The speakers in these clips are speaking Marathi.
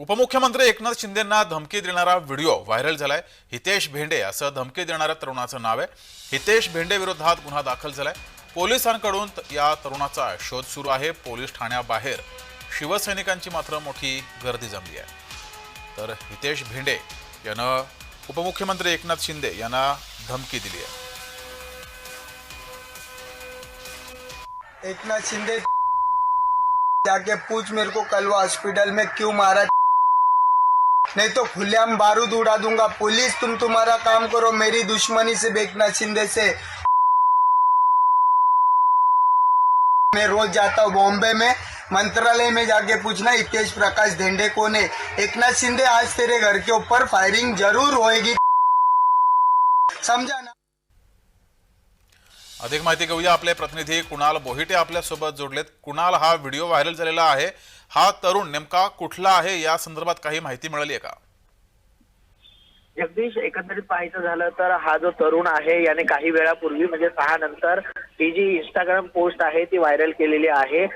उपमुख्यमंत्री एकनाथ शिंदेंना धमकी देणारा व्हिडिओ व्हायरल झालाय. हितेश भेंडे असं धमकी देणाऱ्या तरुणाचं नाव आहे. हितेश भेंडे विरोधात गुन्हा दाखल झालाय. पोलिसांकडून या तरुणाचा शोध सुरू आहे. पोलीस ठाण्याबाहेर शिवसैनिकांची मात्र मोठी गर्दी जमली आहे. तर हितेश भेंडे यानं उपमुख्यमंत्री एकनाथ शिंदे यांना धमकी दिली आहे. एकनाथ शिंदे जाके पूछ मेरे को कल वो हॉस्पिटल में क्यों मारा नहीं तो खुलेआम बारूद उड़ा दूँगा। पुलिस, तुम तुम्हारा काम करो, मेरी दुश्मनी से बेकना शिंदे से। मैं रोज जाता हूँ बॉम्बे में। मंत्रालय में जाके पूछना, हितेश प्रकाश धेंडे को ने एक नाथ शिंदे आज तेरे घर के ऊपर फायरिंग ज़रूर होएगी। समझा ना? अधिक माहिती घेऊया. आपले प्रतिनिधी कुणाल बोहिटे आपल्यासोबत जोडलेत. कुणाल हा व्हिडिओ व्हायरल झालेला आहे. हा तरुण नेमका कुठला आहे? या संदर्भात काही माहिती मिळाली आहे का? जगदीश एकंदरीत पाहायचं झालं तर हा जो तरुण आहे याने काही वेळापूर्वी म्हणजे सहा नंतर ही जी इंस्टाग्राम पोस्ट आहे ती व्हायरल केलेली आहे.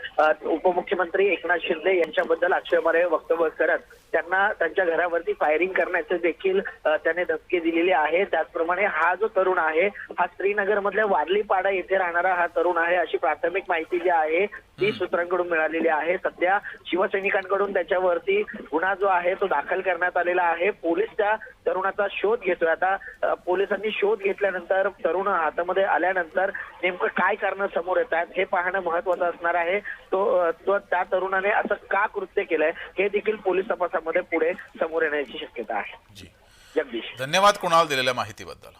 उपमुख्यमंत्री एकनाथ शिंदे यांच्याबद्दल आक्षेपार्ह वक्तव्य करत त्यांना त्यांच्या घरावरती फायरिंग करण्याचे देखील त्याने धमकी दिलेली आहे. त्याचप्रमाणे हा जो तरुण आहे हा श्रीनगर मधल्या वारलीपाडा येथे राहणारा हा तरुण आहे. अशी प्राथमिक माहिती जी आहे ती सूत्रांकडून मिळालेली आहे. सध्या शिवसैनिकांकडून त्याच्यावरती गुन्हा जो आहे तो दाखल करण्यात आलेला आहे. पोलीस त्या तरुणाचा शोध घेतोय. आता पोलिसांनी शोध घेतल्यानंतर तरुण हातामध्ये आल्यानंतर नेमकं काय कारण समोर येत आहेत हे पाहणं महत्वाचं असणार आहे. तो त्या तरुणाने असं का कृत्य केलंय हे देखील पोलीस तपासामध्ये पुढे समोर येण्याची शक्यता आहे. जी. जगदीश. धन्यवाद कुणाल दिलेल्या माहितीबद्दल.